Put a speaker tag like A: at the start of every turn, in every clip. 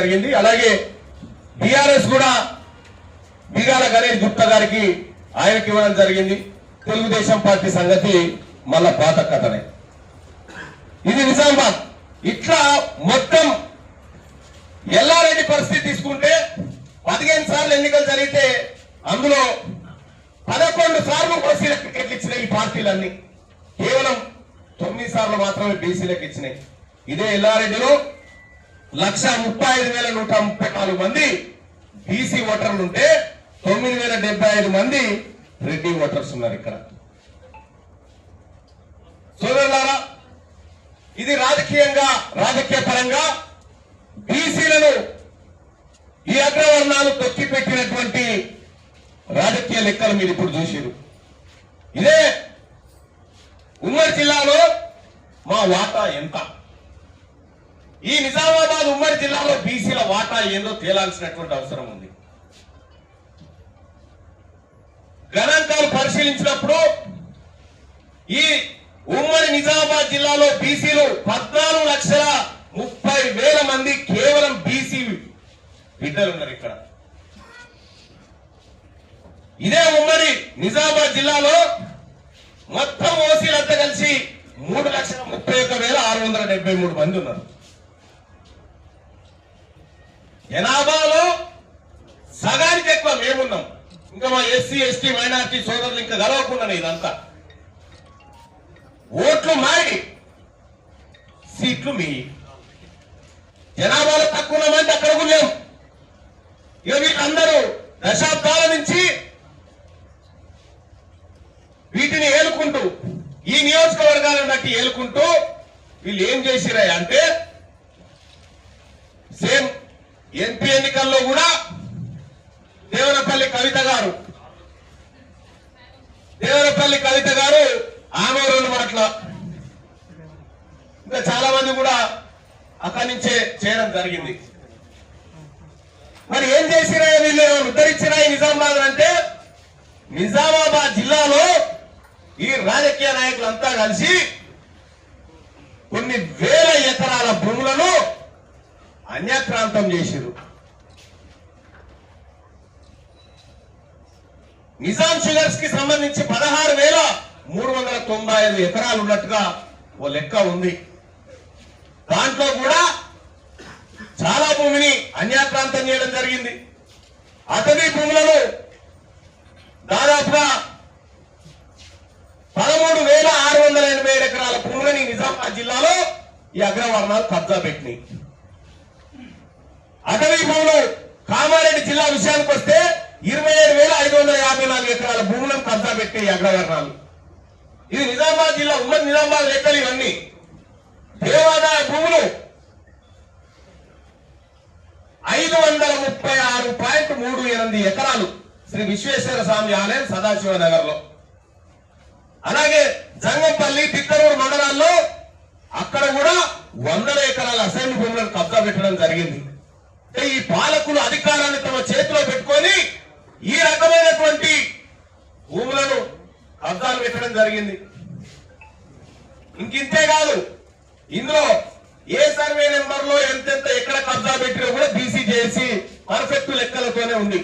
A: జరిగింది. అలాగే బీఆర్ఎస్ కూడా బీగాల గణేష్ గుప్తా గారికి ఆయనకి ఇవ్వడం జరిగింది. తెలుగుదేశం పార్టీ సంగతి మళ్ళా పాత కథనే. ఇది నిజామాబాద్. ఇట్లా మొత్తం ఎల్లారెడ్డి పరిస్థితి తీసుకుంటే పదిహేను సార్లు ఎన్నికలు జరిగితే అందులో పదకొండు సార్లు ఓసీలకు టికెట్లు ఇచ్చినాయి ఈ పార్టీలన్నీ. కేవలం తొమ్మిది సార్లు మాత్రమే బీసీలకు ఇచ్చినాయి. ఇదే ఎల్లారెడ్డిలో లక్ష ముప్పై ఐదు వేల నూట ముప్పై నాలుగు మంది బీసీ ఓటర్లు ఉంటే తొమ్మిది వేల డెబ్బై ఐదు మంది రెడ్డి ఓటర్స్ ఉన్నారు ఇక్కడ. సోదరులారా ఇది రాజకీయంగా రాజకీయ పరంగా బీసీలను ఈ అగ్రవర్ణాలు తొక్కి పెట్టినటువంటి రాజకీయ లెక్కలు మీరు ఇప్పుడు చూసారు ఇదే ఉమ్మడి జిల్లాలో మా వాటా ఎంత? ఈ నిజామాబాద్ ఉమ్మడి జిల్లాలో బీసీల వాటా ఏందో తేలాల్సినటువంటి అవసరం ఉంది. గణాంకాలు పరిశీలించినప్పుడు ఈ ఉమ్మడి నిజామాబాద్ జిల్లాలో బీసీలు పద్నాలుగు లక్షల ముప్పై వేల మంది కేవలం బీసీ బిడ్డలు ఉన్నారు ఇక్కడ. ఇదే ఉమ్మడి నిజామాబాద్ జిల్లాలో మొత్తం ఓసీలంతా కలిసి మూడు లక్షల ముప్పై ఒక్క వేల ఆరు వందల డెబ్బై మూడు మంది ఉన్నారు. జనాభాలో సగానికి ఎక్కువ మేమున్నాం. ఇంకా మా ఎస్సీ ఎస్టీ మైనార్టీ సోదరులు ఇంకా గలవకుండా ఇదంతా. ఓట్లు మారి సీట్లు మీ. జనాభాలో తక్కువ ఉన్నామంటే అక్కడ కూడా లేవు. ఇక వీళ్ళందరూ దశాబ్దాల నుంచి వీటిని ఏలుకుంటూ ఈ నియోజకవర్గాలను బట్టి ఏలుకుంటూ వీళ్ళు ఏం చేసిరా అంటే ఎంపీ ఎన్నికల్లో కూడా దేవరపల్లి కవిత గారు. దేవరపల్లి కవిత గారు ఆమె రెండు మాటల ఇంకా చాలా మంది కూడా అక్కడి నుంచే చేయడం జరిగింది. మరి ఏం చేసినా వీళ్ళు ఉద్ధరించినా నిజామాబాద్ అంటే నిజామాబాద్ జిల్లాలో ఈ రాజకీయ నాయకులంతా కలిసి కొన్ని వేల ఎకరాల భూములను అన్యాక్రాంతం చేసిరు నిజాం షుగర్స్కి సంబంధించి పదహారు వేల మూడు వందల తొంభై ఐదు ఎకరాలు ఉన్నట్టుగా ఓ లెక్క ఉంది. దాంట్లో కూడా చాలా భూమిని అన్యాక్రాంతం చేయడం జరిగింది. అటవీ భూములను దాదాపుగా పదమూడు వేల ఆరు వందల ఎనభై ఏడు ఎకరాల భూములని నిజామాబాద్ జిల్లాలో ఈ అగ్రవర్ణాలు కబ్జా పెట్టినాయి. అటవీ భూములు కామారెడ్డి జిల్లా విషయానికి వస్తే ఇరవై ఏడు వేల ఐదు వందల యాభై నాలుగు ఎకరాల భూములను కబ్జా పెట్టే అగ్రవర్ణాలు. ఇది నిజామాబాద్ జిల్లా ఉమ్మడి నిజామాబాద్ లెక్కలు ఇవన్నీ. దేవాదాయ భూములు ఐదు వందల ముప్పై ఆరు పాయింట్ మూడు ఎనిమిది ఎకరాలు శ్రీ విశ్వేశ్వర స్వామి ఆలయం సదాశివ నగర్లో అలాగే జంగంపల్లి తిత్తరూరు మండలాల్లో అక్కడ కూడా వందల ఎకరాల అసైన్ భూములను కబ్జా పెట్టడం జరిగింది. ఈ పాలకులు అధికారాన్ని తమ చేతిలో పెట్టుకొని ఈ రకమైనటువంటి భూములను అర్థాలు పెట్టడం జరిగింది. ఇంకింతే కాదు ఇందులో ఏ సర్వే నెంబర్లో ఎంతెంత ఎక్కడ కబ్జా పెట్టినా కూడా బీసీ చేసి పర్ఫెక్ట్ లెక్కలతోనే ఉంది.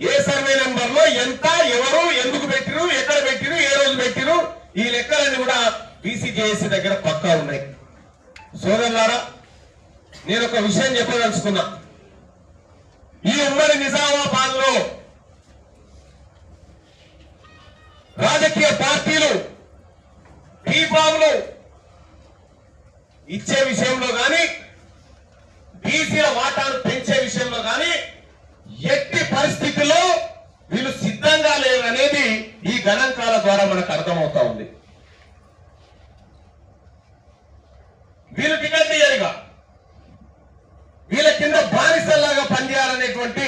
A: ఏ సర్వే నెంబర్లో ఎంత ఎవరు ఎందుకు పెట్టిరు ఎక్కడ పెట్టిరు ఏ రోజు పెట్టిరు ఈ లెక్కలన్నీ కూడా బీసీ జేఏసీ దగ్గర పక్కా ఉన్నాయి. సోదరులారా నేను ఒక విషయం చెప్పదలుచుకున్నా. ఈ ఉమ్మడి నిజామాబాద్లో రాజకీయ పార్టీలు బీఫామ్లు ఇచ్చే విషయంలో కానీ బీసీల వాటాను పెంచే విషయంలో కానీ ఎట్టి పరిస్థితుల్లో వీళ్ళు సిద్ధంగా లేరు అనేది ఈ గణాంకాల ద్వారా మనకు అర్థమవుతా ఉంది. వీళ్ళు టికెట్ ఇయ్యరుగా వీళ్ళ కింద బానిసల్లాగా పనిచేయాలనేటువంటి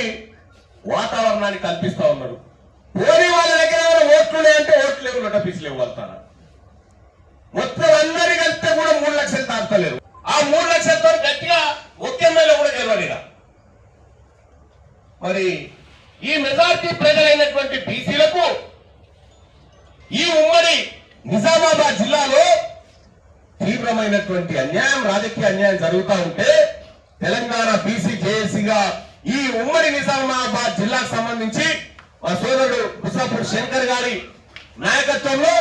A: వాతావరణాన్ని కల్పిస్తా ఉన్నారు పోనీ వాళ్ళ దగ్గర ఏమైనా ఓట్లు ఉన్నాయంటే ఓట్లు లేవు నోటీసులు ఇవ్వగలుగుతారా మొత్తం అందరి కలిస్తే కూడా మూడు లక్షలు తాగుతలేరు. ఆ మూడు లక్షలతో గట్టిగా ఒక్క ఎమ్మెల్యే కూడా గెలవలేదా? మరి ఈ మెజార్టీ ప్రజలైనటువంటి బీసీలకు ఈ ఉమ్మడి నిజామాబాద్ జిల్లాలో తీవ్రమైనటువంటి అన్యాయం రాజకీయ అన్యాయం జరుగుతూ ఉంటే తెలంగాణ బీసీ జేఏసీగా ఈ ఉమ్మడి నిజామాబాద్ జిల్లాకు సంబంధించి మా సోదరుడు ముసాపూర్ శంకర్ గారి నాయకత్వంలో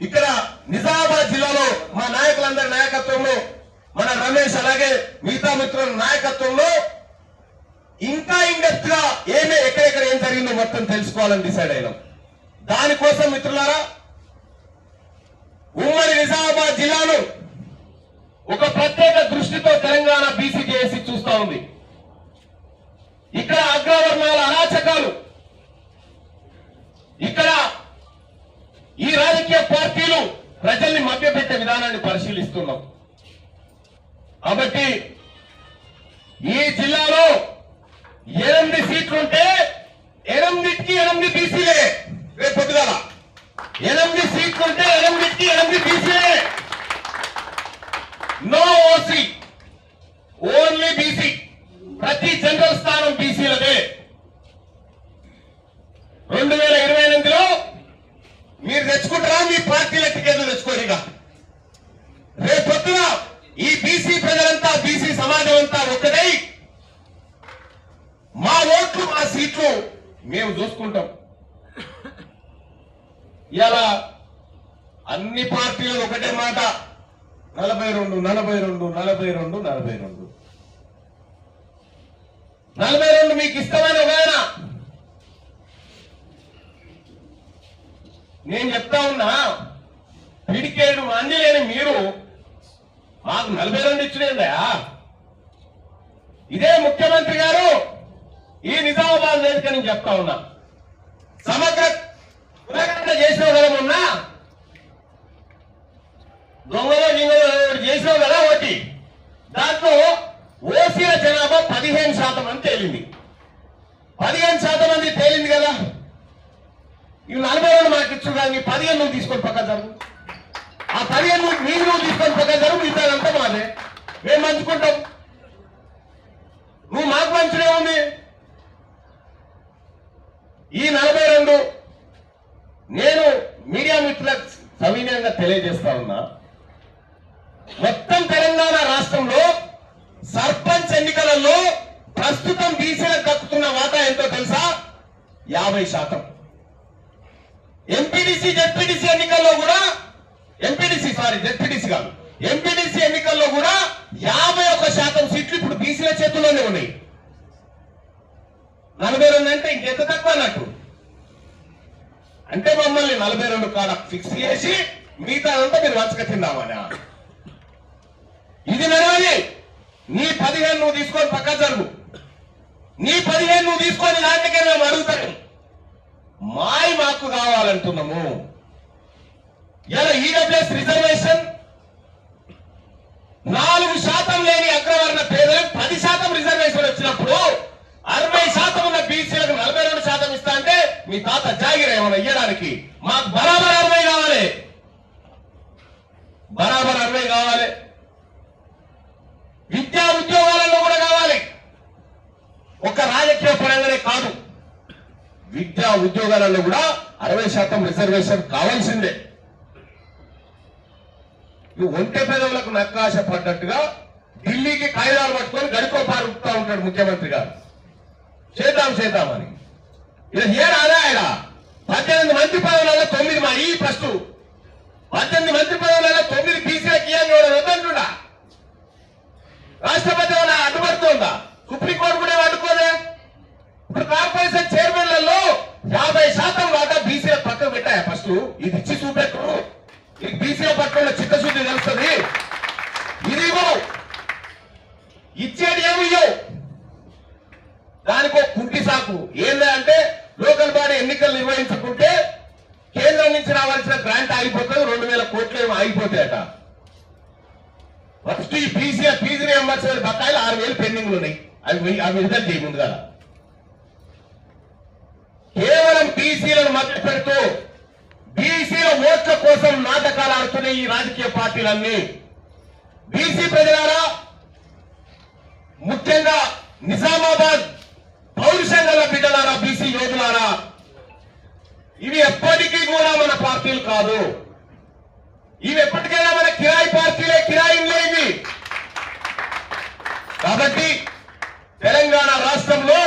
A: ఇక్కడ నిజామాబాద్ జిల్లాలో మా నాయకులందరి నాయకత్వంలో మన రమేష్ అలాగే మిగతా మిత్రుల నాయకత్వంలో ఇంకా ఇండెప్త్గా ఏమే ఎక్కడెక్కడ ఏం జరిగిందో మొత్తం తెలుసుకోవాలని డిసైడ్ అయినాం. దానికోసం మిత్రులారా ఉమ్మడి నిజామాబాద్ జిల్లాను ఒక ప్రత్యేక దృష్టితో తెలంగాణ బీసీ జేఏసీ చూస్తా ఉంది. ఇక్కడ అగ్రవర్ణాల అరాచకాలు. ఇక్కడ ఈ రాజకీయ పార్టీలు ప్రజల్ని మభ్యపెట్టే విధానాన్ని పరిశీలిస్తున్నాం. కాబట్టి ఈ జిల్లాలో ఎనిమిది సీట్లుంటే ఎనిమిదికి ఎనిమిది బీసీలే. రేపు పొద్దుగాల. ఎనిమిది సీట్లుంటే ఎనిమిదికి ఎనిమిది బీసీలే. నో ఓసీ ఓన్లీ బీసీ ప్రతి జనరల్ స్థానం బీసీలదే రెండు వేల ఇరవై ఎనిమిదిలో మీరు తెచ్చుకుంటారా మీ పార్టీల టికెట్లు తెచ్చుకోరు ఇక రేపొద్దున ఈ బీసీ ప్రజలంతా బీసీ సమాజం అంతా ఒక్కటై మా ఓట్లు మా సీట్లు మేము చూసుకుంటాం ఇలా అన్ని పార్టీలు ఒకటే మాట నలభై రెండు నలభై రెండు నలభై రెండు నలభై రెండు నలభై రెండు మీకు ఇష్టమైన ఒక ఆయన నేను చెప్తా ఉన్నా పిడికేడు మంది లేని మీరు మాకు నలభై రెండు ఇచ్చినేందా ఇదే ముఖ్యమంత్రి గారు ఈ నిజామాబాద్ వేదిక నేను చెప్తా ఉన్నా. సమగ్ర కులగణన చేసినావు కదా మొన్న? దొంగలో గింగలో చేసినావు కదా ఒకటి. దాంట్లో ఓసీల జనాభా పదిహేను శాతం అని తేలింది. పదిహేను శాతం మంది తేలింది కదా? ఇవి నలభై రెండు మాకు ఇచ్చు కానీ పదిహేను నువ్వు తీసుకొని పక్క జరుగు. ఆ పదిహేను మీరు నువ్వు తీసుకొని పక్క మిగతాదంతా మాదే. మేము పంచుకుంటాం. నువ్వు మాకు పంచడే ఉంది. ఈ నలభై రెండు నేను మీడియా మిత్రులకు సవినయంగా తెలియజేస్తా ఉన్నా. మొత్తం తెలంగాణ రాష్ట్రంలో సర్పంచ్ ఎన్నికలలో ప్రస్తుతం బీసీలకు దక్కుతున్న వాటా ఎంతో తెలుసా? యాభై శాతం. ఎంపీడీసీ జెడ్పీడీసీ ఎన్నికల్లో కూడా ఎంపీడీసీ సారీ జెడ్పీటీసీ కాదు. ఎంపీడీసీ ఎన్నికల్లో కూడా యాభై ఒక్క శాతం సీట్లు ఇప్పుడు బీసీల చేతుల్లోనే ఉన్నాయి. నలభై రెండు అంటే ఇంకెంత తక్కువ అన్నట్టు. అంటే మమ్మల్ని నలభై రెండు కాడ ఫిక్స్ చేసి మిగతా అంతా మీరు వంచక తిందామనా? ఇది నడవాలి నీ పదిహేను నువ్వు తీసుకొని పక్క జరుగు. నీ పదిహేను నువ్వు తీసుకొని దాంట్లోకే మేము అడుగుతాను మాయి మాకు కావాలంటున్నాము. ఇలా ఈడబ్ల్యూఎస్ రిజర్వేషన్ నాలుగు శాతం లేని అగ్రవర్ణ పేదలకు పది శాతం రిజర్వేషన్ వచ్చినప్పుడు అరవై శాతం ఉన్న బీసీలకు నలభై రెండు శాతం ఇస్తా అంటే మీ తాత జాగిర ఏమైనా ఇయ్యడానికి? మాకు బరాబర్ అరవై కావాలి. బరాబర్ అరవై కావాలి. విద్యా ఉద్యోగాలలో కూడా కావాలి. ఒక రాజకీయ పరంగానే కాదు. విద్యా ఉద్యోగాలలో కూడా అరవై శాతం రిజర్వేషన్ కావాల్సిందే. నువ్వు ఒంటె పెదవులకు నక్కాశ పడ్డట్టుగా ఢిల్లీకి కాయిదాలు పట్టుకొని గడికో పారుతా ఉంటాడు ముఖ్యమంత్రి గారు. చేద్దాం చేద్దామని ఇలా ఏ రాదా ఆయన? పద్దెనిమిది మంత్రి పదవులలో తొమ్మిది మా ఈ ఫస్ట్ పద్దెనిమిది మంత్రి పదవులలో తొమ్మిది బీసీలకు ఇవ్వని కూడా వద్దంటుడా రాష్ట్రపతి ఏమైనా అడ్డుపడుతుందా? సుప్రీంకోర్టు కూడా అడ్డుకోలే? అడ్డుకోదే ఇప్పుడు కార్పొరేషన్ చైర్మన్లలో యాభై శాతం వాటా బీసీల పక్కకు పెట్టాయా ఫస్ట్? ఇది ఇచ్చి చూపెట్టు. ఇది పట్ల చిత్తశుద్ధి తెలుస్తుంది. ఇది ఇవ్వవు ఇచ్చేది ఏమి ఇవ్వవు దానికి కుంటి సాకు. ఏంటంటే లోకల్ బాడీ ఎన్నికలు నిర్వహించుకుంటే కేంద్రం నుంచి రావాల్సిన గ్రాంట్ ఆగిపోతుంది రెండు వేల కోట్లు ఏమో ఆగిపోతాయట. ఫస్ట్ ఈ పీసీ పీజీ రియంబర్స్మెంట్ బకాయిలు ఆరు వేలు పెండింగ్లు ఉన్నాయి. అవి అవి విడుదల చేయకుండా కేవలం బీసీలను మద్దతు పెడుతూ బీసీల ఓట్ల కోసం నాటకాలు ఆడుతున్న ఈ రాజకీయ పార్టీలన్నీ బీసీ ప్రజలారా ముఖ్యంగా నిజామాబాద్ పౌరుషంగల బిడ్డలారా బీసీ యోధులారా ఇవి ఎప్పటికీ కూడా మన పార్టీలు కాదు. ఇవి ఎప్పటికైనా మన కిరాయి పార్టీలే కిరాయిలే ఇవి. కాబట్టి తెలంగాణ రాష్ట్రంలో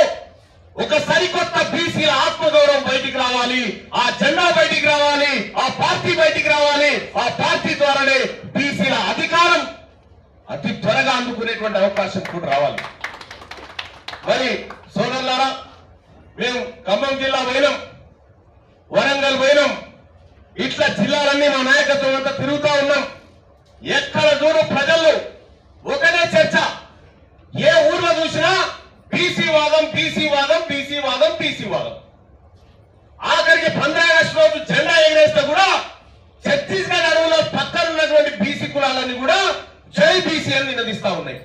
A: ఒక సరికొత్త బీసీల ఆత్మగౌరవం బయటికి రావాలి ఆ జెండా బయటికి రావాలి ఆ పార్టీ బయటికి రావాలి ఆ పార్టీ ద్వారానే బీసీల అధికారం అతి త్వరగా అందుకునేటువంటి అవకాశం కూడా రావాలి. మరి సోదరులారా మేము ఖమ్మం జిల్లా పోయినాం వరంగల్ పోయినాం ఇట్లా జిల్లాలన్నీ మా నాయకత్వం అంతా తిరుగుతా ఉన్నాం. ఎక్కడ చూడు ప్రజలు ఒకటే చర్చ ఏ ఊర్లో చూసినా బీసీ వాదం బీసీ వాదం బీసీ వాదం బీసీ వాదం. ఆఖరికి పంద్రాగస్టు రోజు జెండా ఎగరేస్తే కూడా ఛత్తీస్గఢ్ అడవులో పక్కన ఉన్నటువంటి బీసీ కులాలన్నీ కూడా జై బీసీ అని నినదిస్తా ఉన్నాయి.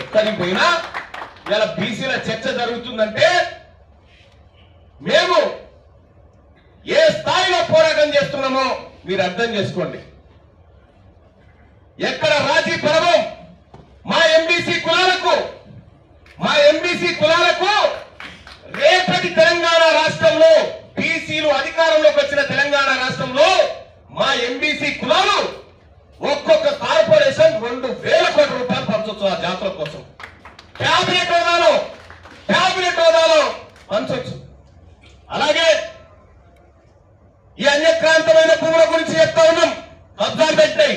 A: ఎక్కడికి పోయినా ఇలా బీసీల చర్చ జరుగుతుందంటే మేము ఏ స్థాయిలో పోరాటం చేస్తున్నామో మీరు అర్థం చేసుకోండి. ఎక్కడ రాజీ పరమం మా ఎంబీసీ కులాలకు మా ఎంబీసీ కులాలకు రేపటి తెలంగాణ రాష్ట్రంలో బీసీలు అధికారంలోకి వచ్చిన తెలంగాణ రాష్ట్రంలో మా ఎంబీసీ కులాలు ఒక్కొక్క కార్పొరేషన్ రెండు వేల కోట్ల రూపాయలు పంచవచ్చు ఆ జాతర కోసం. క్యాబినెట్ హోదాలో క్యాబినెట్ హోదాలో పంచవచ్చు అలాగే ఈ అన్యక్రాంతమైన భూముల గురించి చెప్తా ఉన్నాం. కబ్జాలు పెట్టాయి.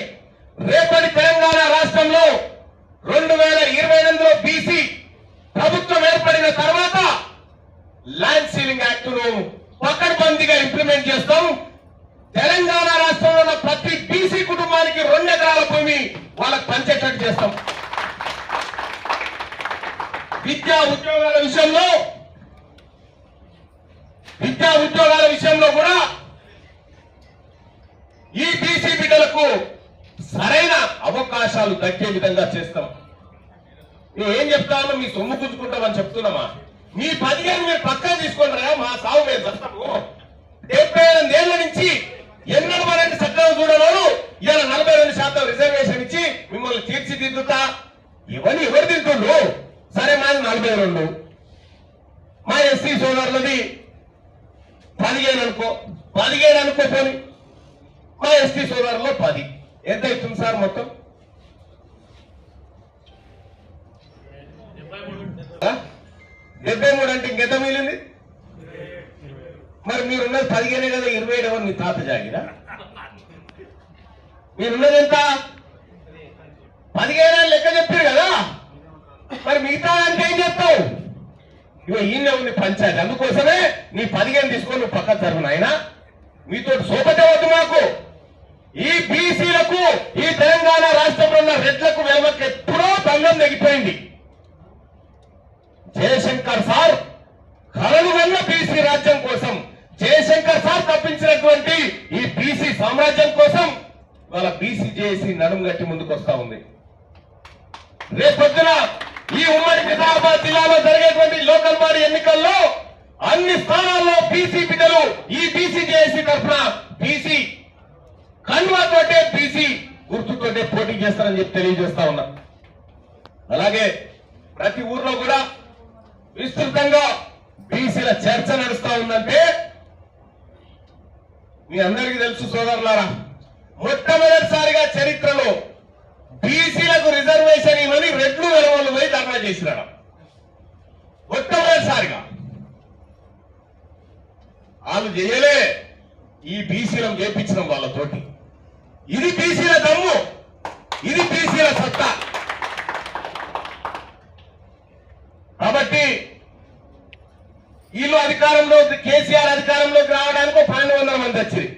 A: రేపటి తెలంగాణ రాష్ట్రంలో రెండు వేల ఇరవై ఎనిమిదిలో సీలింగ్ పకడ్బందీగా ఇంప్లిమెంట్ చేస్తాం. తెలంగాణ రాష్ట్రంలో ఉన్న ప్రతి బీసీ కుటుంబానికి రెండు ఎకరాల భూమి వాళ్ళకి పంచేటట్టు చేస్తాం. విద్యా ఉద్యోగాల విషయంలో విద్యా ఉద్యోగాల విషయంలో కూడా ఈ బీసీ బిడ్డలకు సరైన అవకాశాలు దక్కే విధంగా చేస్తాం. మేము ఏం చెప్తామో మీ సొమ్ము గుంజుకుంటామని చెప్తున్నామా? మీ పదిహేను మీరు పక్కన తీసుకోండి రా మా సాగు మేము చెప్తాము డెబ్బై ఎనిమిది ఏళ్ళ నుంచి ఎన్నడూ మనకి చట్టం చూడలేరు ఇలా నలభై రెండు శాతం రిజర్వేషన్ ఇచ్చి మిమ్మల్ని తీర్చిదిద్దుతా. ఇవన్నీ ఎవరు తింటుండ్రు? సరే మాది నలభై రెండు. మా ఎస్సీ సోదరులది పదిహేను అనుకో పదిహేను అనుకో పోనీ. మా ఎస్టీ సోదరులో పది. ఎంత అవుతుంది సార్ మొత్తం? డెబ్బై మూడు అంటే ఇంకెంత మిగిలింది? మరి మీరున్నది పదిహేనే కదా ఇరవై ఏడు మీ తాత జాగిరా? మీరున్నది ఎంత? పదిహేను అని లెక్క చెప్పారు కదా? మరి మిగతా అంటే ఏం చెప్తావు? ఇవ్వ ఈయన ఉంది పంచాయతీ. అందుకోసమే నీ పదిహేను తీసుకొని నువ్వు పక్కన తరఫున ఆయన మీతో సోపతే వద్దు మాకు ఈ బీసీలకు ఈ తెలంగాణ రాష్ట్రంలో ఉన్న రెడ్లకు వెలమకి ఎప్పుడో దండం తెగిపోయింది జయశంకర్ సార్ కలలు వల్ల బీసీ రాజ్యం కోసం జయశంకర్ సార్ తప్పించినటువంటి ఈ బీసీ సామ్రాజ్యం కోసం వాళ్ళ బీసీ నడుము గట్టి ముందుకు వస్తా ఉంది. రేపొద్దున ఈ ఉమ్మడి నిజామాబాద్ జిల్లాలో జరిగేటువంటి లోకల్ బాడీ ఎన్నికల్లో అన్ని స్థానాల్లో బీసీ బిడ్డలు ఈ బీసీ జేఏసీ తరఫున బీసీ కన్వాతోటే బీసీ గుర్తుతోటే పోటీ చేస్తారని చెప్పి తెలియజేస్తా ఉన్నా. అలాగే ప్రతి ఊర్లో కూడా విస్తృతంగా బీసీల చర్చ నడుస్తా ఉందంటే మీ అందరికీ తెలుసు సోదరులారా మొట్టమొదటిసారిగా చరిత్రలో బీసీలకు రిజర్వేషన్ ఇవ్వని రెడ్లు వెలవలు పోయి ధర్నా చేసినాడు మొట్టమొదటిసారిగా. వాళ్ళు చేయలే ఈ బీసీలను చేపించడం వాళ్ళతోటి. ఇది బీసీల దమ్ము ఇది బీసీల సత్తా. కాబట్టి వీళ్ళు అధికారంలో కేసీఆర్ అధికారంలోకి రావడానికి పన్నెండు వందల మంది వచ్చింది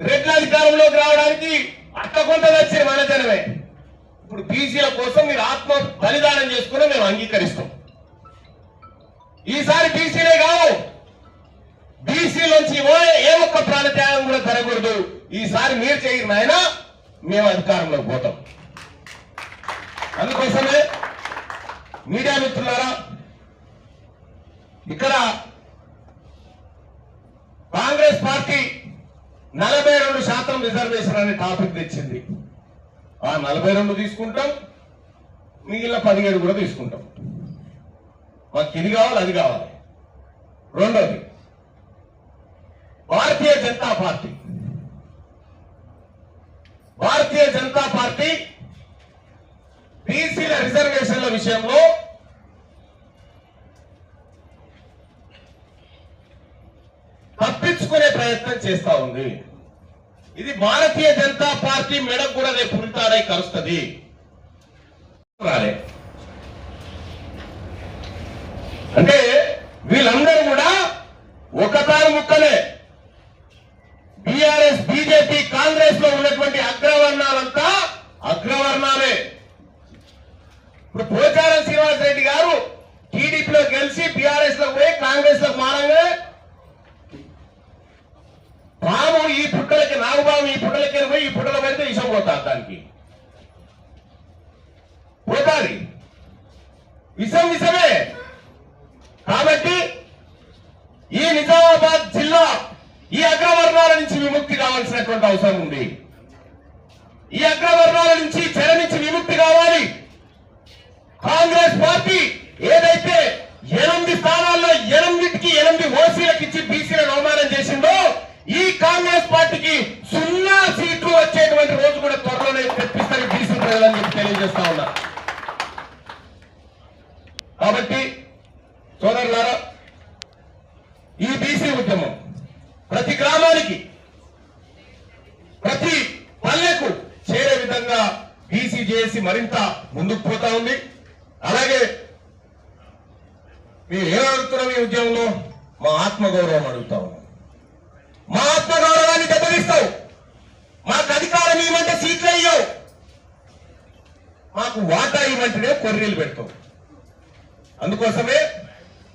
A: రెడ్ల అధికారంలోకి రావడానికి అట్ట కొంత వచ్చింది మన జనమే ఇప్పుడు బీసీల కోసం మీరు ఆత్మ బలిదానం చేసుకుని మేము అంగీకరిస్తాం. ఈసారి బీసీలే కావు. బీసీలోంచి ఏ ఒక్క ప్రాణత్యాగం కూడా జరగకూడదు. ఈసారి మీరు చేయరు నాయన మేము అధికారంలోకి పోతాం. అందుకోసమే మీడియా మిత్రులారా ఇక్కడ కాంగ్రెస్ పార్టీ నలభై రెండు శాతం రిజర్వేషన్ అనే టాపిక్ తెచ్చింది. ఆ నలభై రెండు తీసుకుంటాం మిగిలిన పదిహేడు కూడా తీసుకుంటాం. మాకు ఇది కావాలి అది కావాలి. రెండోది భారతీయ జనతా పార్టీ. భారతీయ జనతా పార్టీ రిజర్వేషన్ల విషయంలో ప్రయత్నం చేస్తా ఉంది. ఇది భారతీయ జనతా పార్టీ మెడ కూడా రేపు పురితాడై కలుస్తుంది రాలే. అంటే వీళ్ళందరూ కూడా ఒకతారు ముక్కలే. బీఆర్ఎస్ బీజేపీ కాంగ్రెస్లో ఉన్నటువంటి అగ్రవర్ణాలంతా అగ్రవర్ణాలే. ఇప్పుడు పోచారం శ్రీనివాస్ రెడ్డి గారు టీడీపీలో గెలిచి బీఆర్ఎస్లో పోయి కాంగ్రెస్లో మారంగా పాము ఈ పుట్టలకి నాగుబాము ఈ పుట్టలకి పోయి ఈ పుట్టలో పెడితే విషం పోతారు దానికి పోతాది విషం విషమే కాబట్టి ఈ నిజామాబాద్ జిల్లా ఈ అగ్రవర్ణాల నుంచి విముక్తి కావాల్సినటువంటి అవసరం ఉంది ఈ అగ్రవర్ణాల నుంచి చెర నుంచి విముక్తి కావాలి కాంగ్రెస్ పార్టీ ఏదైతే ఎనిమిది స్థానాల్లో ఎనిమిదికి ఎనిమిది ఓసీలకు ఇచ్చి బీసీలను అవమానం చేసిందో ఈ కాంగ్రెస్ పార్టీకి సున్నా సీట్లు వచ్చేటువంటి రోజు కూడా త్వరలోనే తెప్పిస్తారు బీసీ ప్రజలని చెప్పి తెలియజేస్తా ఉన్నా కాబట్టి సోదరులారా ఈ కార్యక్రమం ప్రతి గ్రామానికి ప్రతి పల్లెకు చేరే విధంగా బీసీ చేసి మరింత ముందుకు పోతా ఉంది. అలాగే మీరు ఏం అడుగుతున్నాం ఈ ఉద్యమంలో? మా ఆత్మగౌరవం అడుగుతా ఉన్నాం. మా ఆత్మగౌరవాన్ని దెబ్బతీస్తావు. మాకు అధికారం ఇవ్వమంటే సీట్లు అయ్యావు మాకు వాటా ఇవ్వమంటేనే కొర్రీలు పెడతావు. అందుకోసమే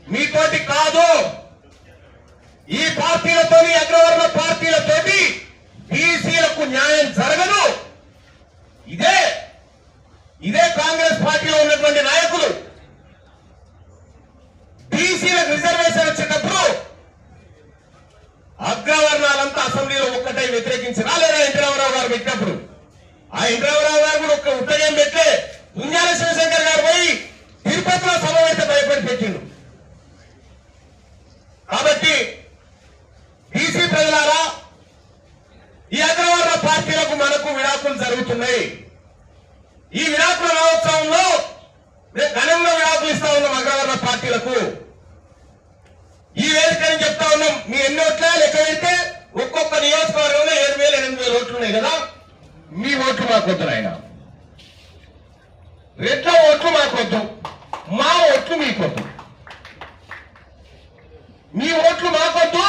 A: మీతోటి కాదు. ఈ పార్టీలతోని అగ్రవర్ణ పార్టీలతోటి బీసీలకు న్యాయం జరగదు. ఇదే ఇదే కాంగ్రెస్ పార్టీలో ఉన్నటువంటి నాయకులు. బీసీలకు రిజర్వేషన్ వచ్చేటప్పుడు అగ్రవర్ణాలంతా అసెంబ్లీలో ఒక్కటై వ్యతిరేకించి రాలేదా ఇంద్రవరావు గారు పెట్టినప్పుడు ఆ ఇంద్రవరావు గారు కూడా ఒక్క ఉత్తగం పెట్టే పుంజాల శివశంకర్ గారు పోయి తిరుపతిలో సభ పెడితే భయపడి పెట్టిండు కాబట్టి బీసీ ప్రజలారా ఈ అగ్రవర్ణ పార్టీలకు మనకు విడాకులు జరుగుతున్నాయి ఈ విడాకుల మహోత్సవంలో మేము ఘనంగా విడాకులు ఇస్తా ఉన్నాం అగ్రవర్ణ పార్టీలకు ఈ వేదికని చెప్తా ఉన్నాం మీ ఎన్ని ఓట్లే లెక్క పెడితే ఒక్కొక్క నియోజకవర్గంలో ఏడు వేలు ఎనిమిది వేలు ఓట్లు ఉన్నాయి కదా మీ ఓట్లు మాకొద్దు నాయన రెట్ల ఓట్లు మాకొద్దు మా ఓట్లు మీకొద్దు. మీ ఓట్లు మాకొద్దు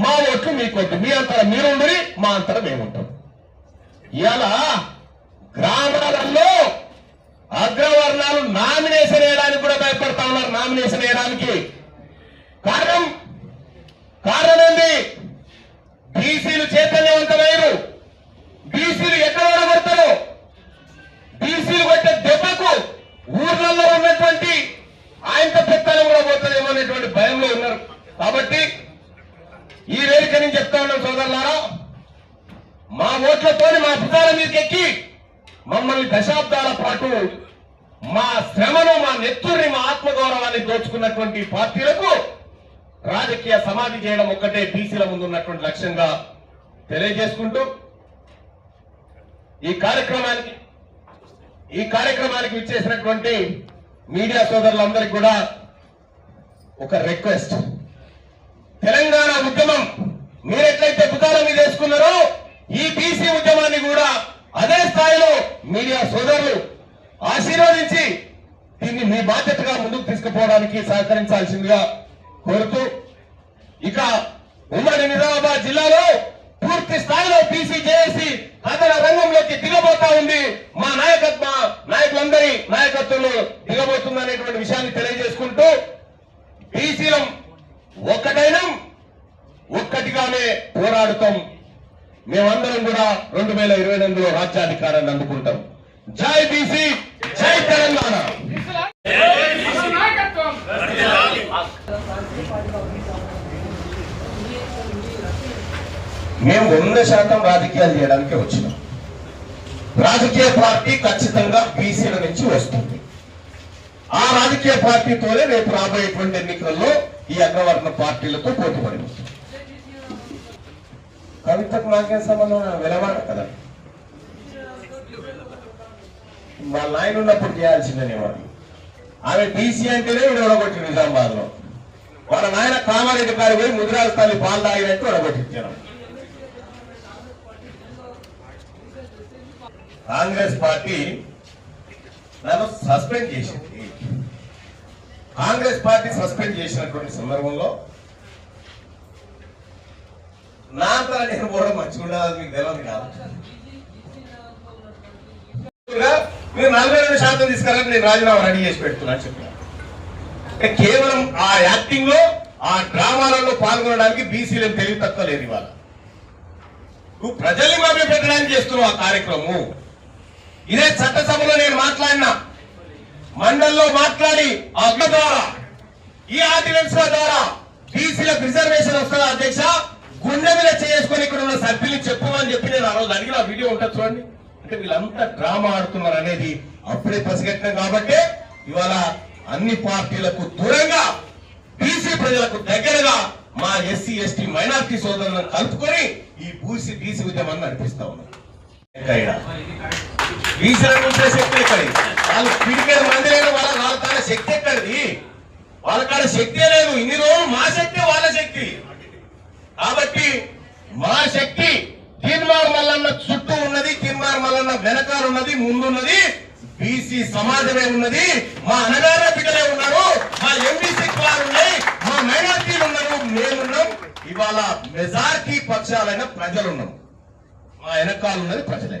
A: మా ఓట్లు మీకొద్దు. మీ అంతర మీరుండి మా అంతర మేము ఇలా గ్రామాలలో అగ్రవర్ణాలు నామినేషన్ వేయడానికి కూడా భయపడతా ఉన్నారు నామినేషన్ వేయడానికి. కారణం మా భుజాల మమ్మల్ని దశాబ్దాల పాటు మా శ్రమను మా నెత్తుర్ని మా ఆత్మగౌరవాన్ని దోచుకున్నటువంటి పార్టీలకు రాజకీయ సమాధి చేయడం ఒక్కటే బీసీల ముందు ఉన్నటువంటి లక్ష్యంగా తెలియజేసుకుంటూ ఈ కార్యక్రమానికి ఈ కార్యక్రమానికి ఇచ్చేసినటువంటి మీడియా సోదరులందరికీ కూడా ఒక రిక్వెస్ట్. తెలంగాణ ఉద్యమం మీరెట్లయితే భుజాల మీద వేసుకున్నారో ఈ బీసీ ఉద్యమాన్ని కూడా అదే స్థాయిలో మీడియా సోదరులు ఆశీర్వదించి దీన్ని మీ బాధ్యతగా ముందుకు తీసుకుపోవడానికి సహకరించాల్సిందిగా కోరుతూ ఇక ఉమ్మడి నిజామాబాద్ జిల్లాలో పూర్తి స్థాయిలో బీసీ జేఏసీ కథన రంగంలోకి దిగబోతా ఉంది. మా నాయకత్వ నాయకులందరి నాయకత్వంలో దిగబోతుంది అనేటువంటి విషయాన్ని తెలియజేసుకుంటూ బీసీలం ఒక్కటైనా ఒక్కటిగానే పోరాడుతాం. మేమందరం కూడా రెండు వేల ఇరవై రెండులో రాజ్యాధికారాన్ని అందుకుంటాం. జై బీసీ జై తెలంగాణ. మేము వంద శాతం రాజకీయాలు చేయడానికి వచ్చినాం. రాజకీయ పార్టీ ఖచ్చితంగా బీసీల నుంచి వస్తుంది. ఆ రాజకీయ పార్టీతోనే రేపు రాబోయేటువంటి ఎన్నికల్లో ఈ అగ్రవర్ణ పార్టీలతో పోటీ పడి వస్తుంది కవితకు నాకేం సంబంధం వెలవాడ కదా. వాళ్ళ నాయన ఉన్నప్పుడు చేయాల్సిందని వాడు ఆమె బీసీ అంటేనే విడగొట్టి నిజామాబాద్లో వాళ్ళ నాయన కామారెడ్డి గారు పోయి ముదిరాజు తల్లి పాలు తాగినట్టు ఒడగొట్టించారు కాంగ్రెస్ పార్టీ నన్ను సస్పెండ్ చేసింది. కాంగ్రెస్ పార్టీ సస్పెండ్ చేసినటువంటి సందర్భంలో నా అంతా నేను కూడా మంచిగా ఉండదు మీకు తెలియదు కాదు. మీరు నలభై రెండు శాతం తీసుకురండి నేను రాజీనామా రెడీ చేసి పెడుతున్నాను చెప్పిన. కేవలం ఆ యాక్టింగ్లో ఆ డ్రామాలలో పాల్గొనడానికి బీసీలకు తెలివి తక్కువ లేదు ఇవాళ. నువ్వు ప్రజల్ని మభ్య పెట్టడానికి చేస్తున్నావు ఆ కార్యక్రమం ఇదే చట్టసభలో నేను మాట్లాడినా. మండల్లో మాట్లాడి అగ్ని ద్వారా. ఈ ఆర్డినెన్స్ ద్వారా బీసీలకు రిజర్వేషన్ వస్తుందా అధ్యక్ష? గుండె మీద చేసుకొని ఇక్కడ ఉన్న సభ్యులు చెప్పమని చెప్పి నేను ఆ రోజు అడిగిన ఆ వీడియో ఉంటుంది చూడండి. అంటే వీళ్ళంతా డ్రామా ఆడుతున్నారు అనేది అప్పుడే పసిగట్టినాం కాబట్టి ఇవాళ అన్ని పార్టీలకు దూరంగా బీసీ ప్రజలకు దగ్గరగా మా ఎస్సీ ఎస్టీ మైనార్టీ సోదరులను కలుపుకొని ఈ బూసీ బీసీ ఉద్యమాన్ని నడిపిస్తా ఉన్నాం బీసీలను శక్తి ఎక్కడి వాళ్ళు పిడికేది మంది లేని వాళ్ళ వాళ్ళ కాడ శక్తి ఎక్కడిది? వాళ్ళ కాడ శక్తే లేదు. ఇన్ని రోజులు మా శక్తి వాళ్ళ శక్తి. కాబట్టి మా శక్తి తీన్మార్ మల్లన్న చుట్టూ ఉన్నది తీన్మార్ మల్లన్న వెనకాల ఉన్నది ముందున్నది. బీసీ సమాజమే ఉన్నది. మా అనగార బిడ్డలే ఉన్నారు. మా ఎంబీసీ వారు ఉన్నాయి. మా మైనార్టీలు ఉన్నారు. మేమున్నాం. ఇవాళ మెజార్టీ పక్షాలైన ప్రజలున్నాం. మా వెనకాల ఉన్నది ప్రజలే.